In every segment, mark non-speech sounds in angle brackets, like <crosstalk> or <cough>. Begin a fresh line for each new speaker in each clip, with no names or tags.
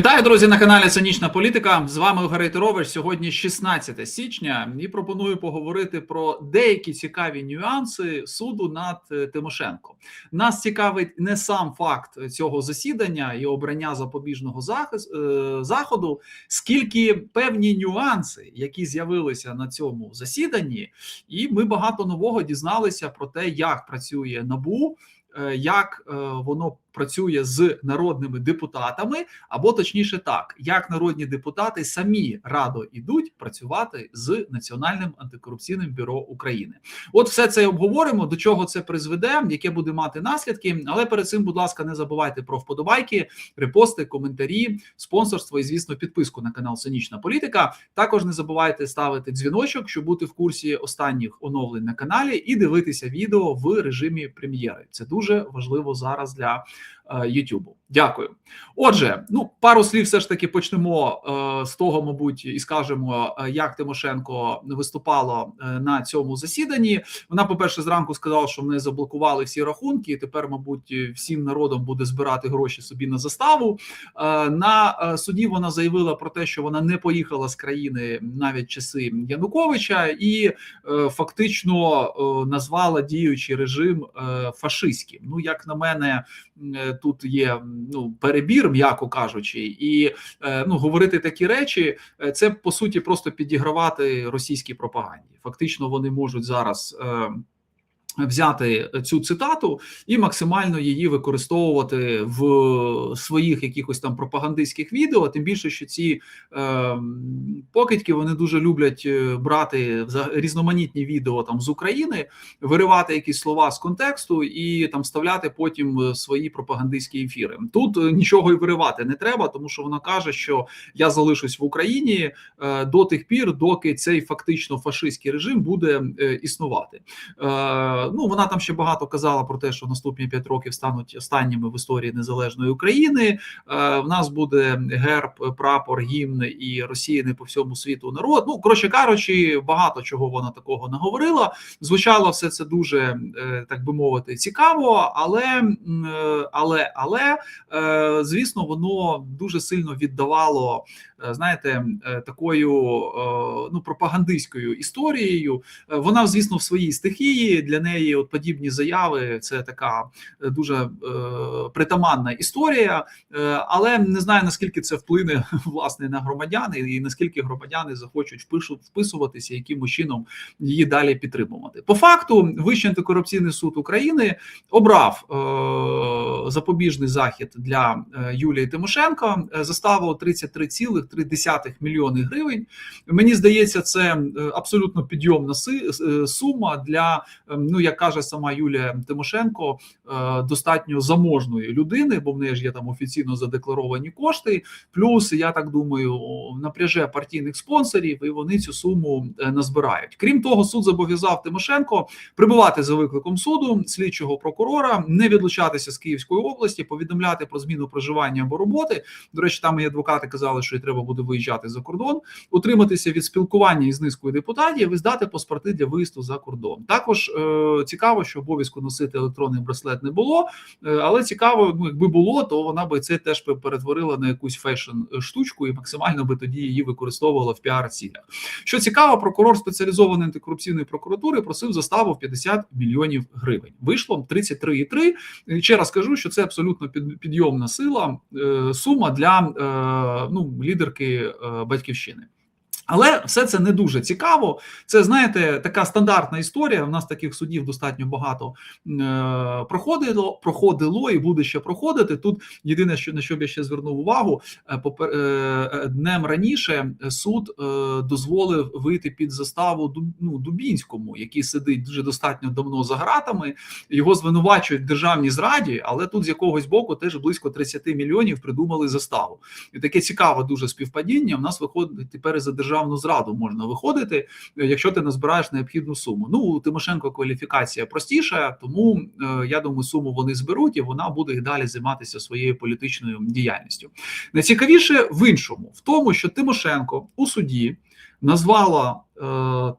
Вітаю, друзі, на каналі Цинічна Політика. З вами Ігор Рейтерович. Сьогодні 16 січня, і пропоную поговорити про деякі цікаві нюанси суду над е, Тимошенко. Нас цікавить не сам факт цього засідання і обрання запобіжного е, заходу, скільки певні нюанси, які з'явилися на цьому засіданні, і ми багато нового дізналися про те, як працює набу. Е, Як е, воно працює з народними депутатами, або точніше, так як народні депутати самі радо ідуть працювати з Національним антикорупційним бюро України. От все це обговоримо. До чого це призведе, яке буде мати наслідки. Але перед цим, будь ласка, не забувайте про вподобайки, репости, коментарі, спонсорство і, звісно, підписку на канал Цинічна Політика. Також не забувайте ставити дзвіночок, щоб бути в курсі останніх оновлень на каналі, і дивитися відео в режимі прем'єри. Це дуже важливо зараз для е, Ютубу. Дякую. Отже, ну пару слів все ж таки почнемо е, з того, мабуть, і скажемо, е, як Тимошенко виступала е, на цьому засіданні. Вона, по перше, зранку сказала, що вони заблокували всі рахунки. і Тепер, мабуть, всім народом буде збирати гроші собі на заставу. Е, на е, суді вона заявила про те, що вона не поїхала з країни навіть часи Януковича, і е, фактично е, назвала діючий режим е, фашистським. Ну, як на мене, е, тут є ну перебір, м'яко кажучи, і е, ну говорити такі речі, е, це по суті просто підігравати російській пропаганді. Фактично, вони можуть зараз. Взяти цю цитату і максимально її використовувати в своїх якихось там пропагандистських відео. Тим більше, що ці е, покидьки вони дуже люблять е, брати різноманітні відео там з України, виривати якісь слова з контексту і там вставляти потім е, свої пропагандистські ефіри. Тут е, нічого і виривати не треба, тому що вона каже, що я залишусь в Україні е, до тих пір, доки цей фактично фашистський режим буде е, існувати. Е, Ну вона там ще багато казала про те, що наступні п'ять років стануть останніми в історії незалежної України. Е, В нас буде герб, прапор, гімн і Росіяни по всьому світу народ. Ну коротше кажучи, багато чого вона такого наговорила. Звучало все це дуже е, так би мовити цікаво, але е, але але звісно, воно дуже сильно віддавало. Знаєте, такою ну пропагандистською історією. Вона, звісно, в своїй стихії для неї от подібні заяви це така е, дуже е, притаманна історія, е, але не знаю наскільки це вплине <laughs> власне на громадян і наскільки громадяни захочуть впишу, вписуватися, якимось чином її далі підтримувати. По факту, Вищий антикорупційний суд України обрав е, запобіжний захід для е, Юлії Тимошенко е, заставу 33,3 мільйони гривень. Мені здається, це абсолютно підйомна сума для е, як каже сама Юлія Тимошенко, е, достатньо заможної людини, бо в неї ж є там офіційно задекларовані кошти. Плюс я так думаю, напряже партійних спонсорів, і вони цю суму е, назбирають. Крім того, суд зобов'язав Тимошенко прибувати за викликом суду слідчого прокурора, не відлучатися з Київської області, повідомляти про зміну проживання або роботи. До речі, там і адвокати казали, що їй треба буде виїжджати за кордон, утриматися від спілкування із низкою депутатів і здати паспорти для виїзду за кордон. Також е, цікаво, що обов'язку носити електронний браслет не було, е, але цікаво, ну якби було, то вона би це теж перетворила на якусь фешн штучку і максимально би тоді її використовувала в піар цілях. Що цікаво, прокурор спеціалізованої антикорупційної прокуратури просив заставу в 50 мільйонів гривень. Вийшло 33,3. І Ще раз кажу, що це абсолютно під- підйомна сила е, сума для е, ну лідерки е, батьківщини. Але все це не дуже цікаво. Це знаєте, така стандартна історія. У нас таких судів достатньо багато е, проходило, проходило і буде ще проходити. Тут єдине, що на що б я ще звернув увагу, е, попер- е, днем раніше суд е, дозволив вийти під заставу ну, Дубінському, який сидить дуже достатньо давно за ґратами. Його звинувачують в державній зраді, але тут з якогось боку теж близько 30 мільйонів придумали заставу. І таке цікаве дуже співпадіння. У нас виходить тепер за державну зраду можна виходити, е, якщо ти назбираєш необхідну суму. Ну у Тимошенко кваліфікація простіша, тому е, я думаю, суму вони зберуть, і вона буде далі займатися своєю політичною діяльністю. Найцікавіше в іншому, в тому, що Тимошенко у суді назвала е,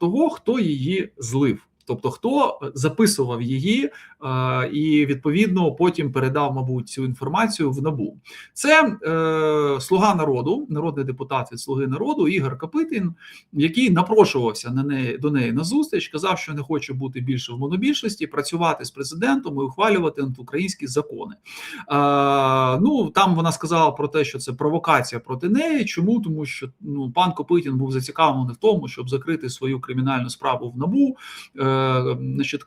того, хто її злив. Тобто, хто записував її е, і відповідно потім передав, мабуть, цю інформацію в набу. Це е, слуга народу, народний депутат від слуги народу Ігор Капитін, який напрошувався на неї до неї на зустріч, казав, що не хоче бути більше в монобільшості, працювати з президентом і ухвалювати антиукраїнські закони. Е, ну там вона сказала про те, що це провокація проти неї. Чому тому, що ну пан Копитін був зацікавлений в тому, щоб закрити свою кримінальну справу в набу. Е, значить,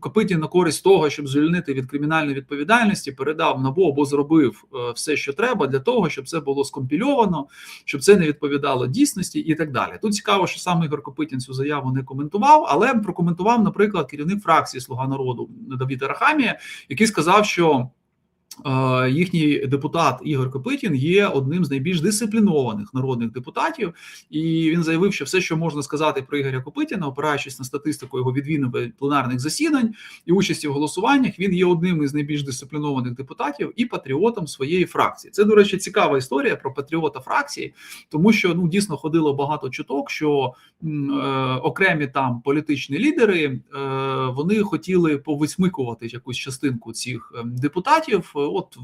копиті на користь того, щоб звільнити від кримінальної відповідальності, передав набу або зробив е, все, що треба, для того, щоб це було скомпільовано, щоб це не відповідало дійсності, і так далі. Тут цікаво, що сам Ігор Копитін цю заяву не коментував, але прокоментував, наприклад, керівник фракції Слуга народу Давід Арахамія, який сказав, що. Е, їхній депутат Ігор Копитін є одним з найбільш дисциплінованих народних депутатів, і він заявив, що все, що можна сказати про Ігоря Копитіна, опираючись на статистику його відвідин пленарних засідань і участі в голосуваннях, він є одним із найбільш дисциплінованих депутатів і патріотом своєї фракції. Це, до речі, цікава історія про патріота фракції, тому що ну дійсно ходило багато чуток, що е, окремі там політичні лідери е, вони хотіли повисмикувати якусь частинку цих ем, депутатів от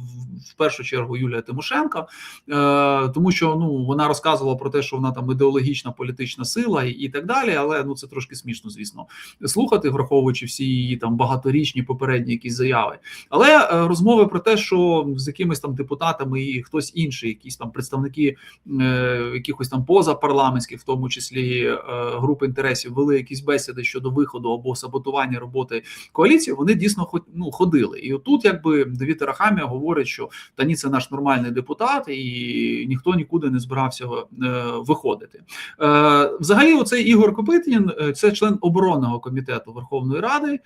в першу чергу Юлія Тимошенко, е, тому що ну вона розказувала про те, що вона там ідеологічна політична сила і, так далі. Але ну це трошки смішно, звісно, слухати, враховуючи всі її там багаторічні попередні якісь заяви. Але е, розмови про те, що з якимись там депутатами і хтось інший, якісь там представники е, якихось там позапарламентських, в тому числі групи інтересів, вели якісь бесіди щодо виходу або саботування роботи коаліції. Вони дійсно ну, ходили. І отут, якби Давід Арахамі Арахамія говорить, що та ні, це наш нормальний депутат, і ніхто нікуди не збирався е, виходити. Е, взагалі, оцей Ігор Копитін, е, це член оборонного комітету Верховної Ради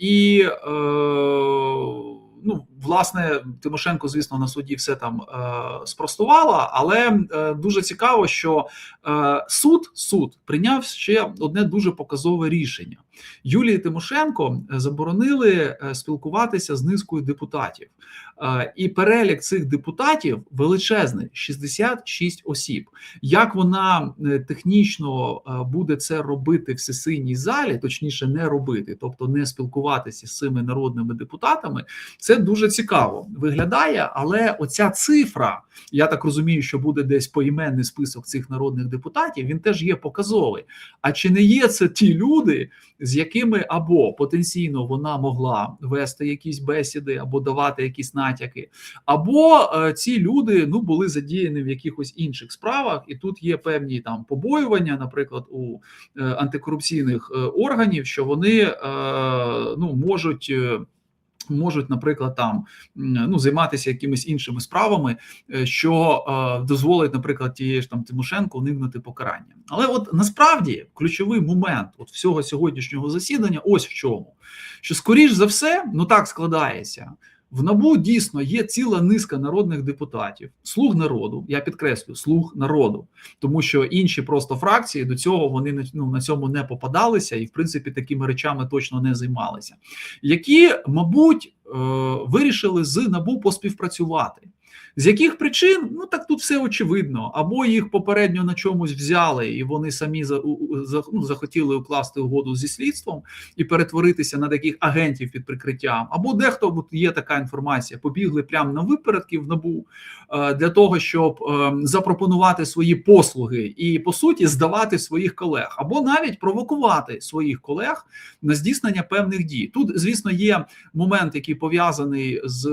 і ну власне Тимошенко, звісно, на суді все там е, спростувала, але е, дуже цікаво, що е, суд суд прийняв ще одне дуже показове рішення. Юлії Тимошенко заборонили е, спілкуватися з низкою депутатів, е, і перелік цих депутатів величезний 66 осіб. Як вона е, технічно е, буде це робити в сесійній залі, точніше, не робити, тобто не спілкуватися з цими народними депутатами, це дуже цікаво виглядає, але оця цифра, я так розумію, що буде десь поіменний список цих народних депутатів. Він теж є показовий. А чи не є це ті люди, з якими або потенційно вона могла вести якісь бесіди, або давати якісь натяки, або е, ці люди ну були задіяні в якихось інших справах, і тут є певні там побоювання, наприклад, у е, антикорупційних е, органів, що вони ну можуть. Можуть, наприклад, там ну займатися якимись іншими справами, е, що е, дозволить, наприклад, тієї ж там Тимошенко уникнути покарання. Але от насправді ключовий момент от всього сьогоднішнього засідання, ось в чому, що скоріш за все, ну так складається, в набу дійсно є ціла низка народних депутатів, слуг народу. Я підкреслю слуг народу, тому що інші просто фракції до цього вони ну, на цьому не попадалися і, в принципі, такими речами точно не займалися, які, мабуть, е, вирішили з набу поспівпрацювати. З яких причин? Ну так тут все очевидно. Або їх попередньо на чомусь взяли, і вони самі за, ну, захотіли укласти угоду зі слідством і перетворитися на таких агентів під прикриттям. Або дехто от є така інформація, побігли прямо на випередки в набу е, для того, щоб е, запропонувати свої послуги і по суті здавати своїх колег, або навіть провокувати своїх колег на здійснення певних дій. Тут, звісно, є момент, який пов'язаний з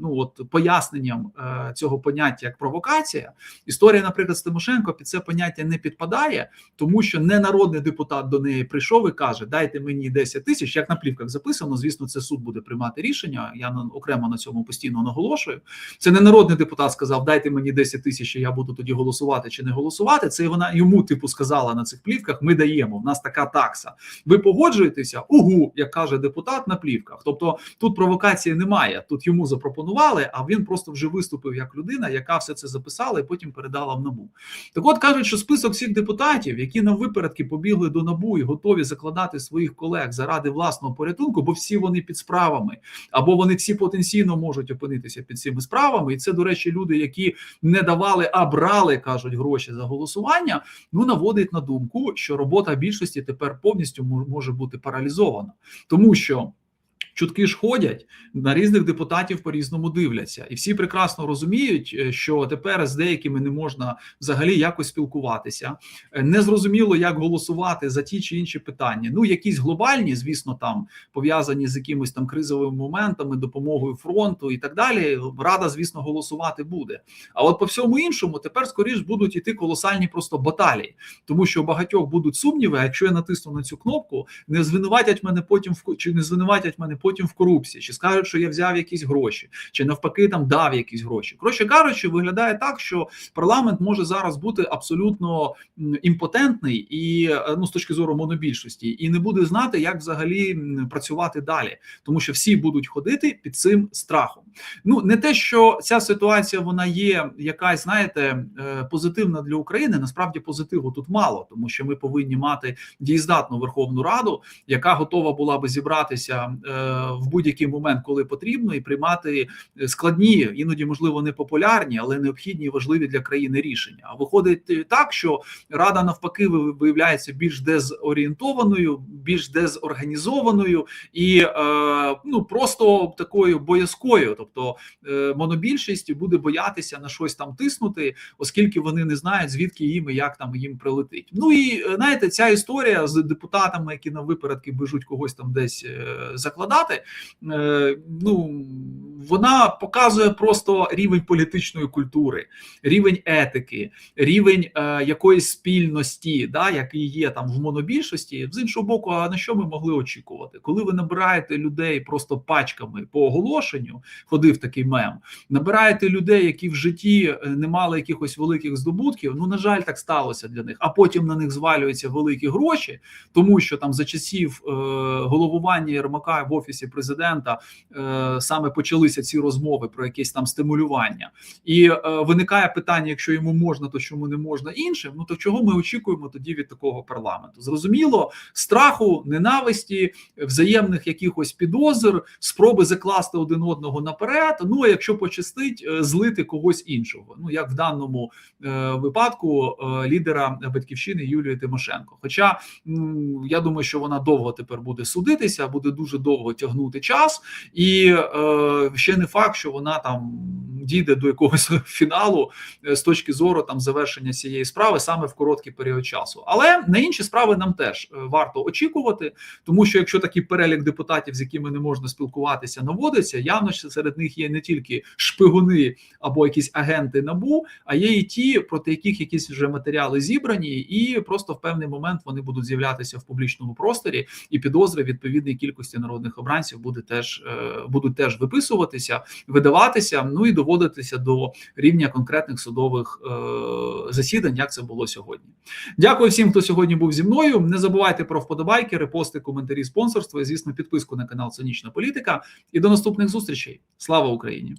ну от поясненням. Е, цього поняття як провокація. Історія, наприклад, з Тимошенко під це поняття не підпадає, тому що не народний депутат до неї прийшов і каже: Дайте мені 10 тисяч. Як на плівках записано, звісно, це суд буде приймати рішення. Я окремо на цьому постійно наголошую. Це не народний депутат сказав, дайте мені 10 тисяч, і я буду тоді голосувати чи не голосувати. Це вона йому типу сказала на цих плівках. Ми даємо. В нас така такса. Ви погоджуєтеся? Угу, як каже депутат на плівках. Тобто тут провокації немає. Тут йому запропонували, а він просто вже висловив виступив як людина, яка все це записала і потім передала в набу. Так, от кажуть, що список всіх депутатів, які на випередки побігли до набу і готові закладати своїх колег заради власного порятунку, бо всі вони під справами, або вони всі потенційно можуть опинитися під цими справами. І це, до речі, люди, які не давали, а брали, кажуть, гроші за голосування. Ну наводить на думку, що робота більшості тепер повністю може бути паралізована, тому що. Чутки ж ходять на різних депутатів по різному дивляться, і всі прекрасно розуміють, е, що тепер з деякими не можна взагалі якось спілкуватися. Е, не зрозуміло, як голосувати за ті чи інші питання. Ну, якісь глобальні, звісно, там пов'язані з якимось там кризовими моментами, допомогою фронту і так далі. Рада, звісно, голосувати буде. А от по всьому іншому тепер скоріш будуть іти колосальні просто баталії, тому що багатьох будуть сумніви. Якщо я натисну на цю кнопку, не звинуватять мене потім в чи не звинуватять мене потім в корупції, чи скажуть, що я взяв якісь гроші, чи навпаки там дав якісь гроші. Коротше кажучи, виглядає так, що парламент може зараз бути абсолютно імпотентний і ну з точки зору монобільшості, і не буде знати, як взагалі працювати далі, тому що всі будуть ходити під цим страхом. Ну не те, що ця ситуація вона є якась, знаєте, е, позитивна для України. Насправді позитиву тут мало, тому що ми повинні мати дієздатну Верховну Раду, яка готова була би зібратися е, в будь-який момент, коли потрібно, і приймати складні, іноді можливо не популярні, але необхідні важливі для країни рішення. А виходить так, що рада навпаки виявляється більш дезорієнтованою, більш дезорганізованою і е, ну просто такою боязкою, тобто е, монобільшість буде боятися на щось там тиснути, оскільки вони не знають звідки їм і як там їм прилетить. Ну і знаєте, ця історія з депутатами, які на випередки бежуть когось там десь е, закладати. Е, ну вона показує просто рівень політичної культури, рівень етики, рівень е, якоїсь спільності, да, який є там в монобільшості. З іншого боку, а на що ми могли очікувати, коли ви набираєте людей просто пачками по оголошенню, ходив такий мем. Набираєте людей, які в житті е, не мали якихось великих здобутків. Ну на жаль, так сталося для них. А потім на них звалюються великі гроші, тому що там за часів е, головування Єрмака в офісі президента е, саме почалися ці розмови про якесь там стимулювання, і е, виникає питання: якщо йому можна, то чому не можна іншим? Ну то чого ми очікуємо тоді від такого парламенту? Зрозуміло, страху, ненависті, взаємних якихось підозр, спроби закласти один одного наперед. Ну а якщо пощастить, е, злити когось іншого. Ну як в даному е, випадку е, лідера батьківщини Юлії Тимошенко. Хоча м, я думаю, що вона довго тепер буде судитися, буде дуже довго тягнути час, і е, ще не факт, що вона там дійде до якогось <laughs> фіналу е, з точки зору там завершення цієї справи саме в короткий період часу. Але на інші справи нам теж е, варто очікувати, тому що якщо такий перелік депутатів, з якими не можна спілкуватися, наводиться, явно що серед них є не тільки шпигуни або якісь агенти набу, а є і ті, проти яких якісь вже матеріали зібрані, і просто в певний момент вони будуть з'являтися в публічному просторі, і підозри відповідної кількості народних обранців буде теж е, будуть теж виписуватися, видаватися, ну і доводитися до рівня конкретних судових е, засідань, як це було сьогодні. Дякую всім, хто сьогодні був зі мною. Не забувайте про вподобайки, репости, коментарі, спонсорство і звісно, підписку на канал Цинічна Політика. І до наступних зустрічей. Слава Україні!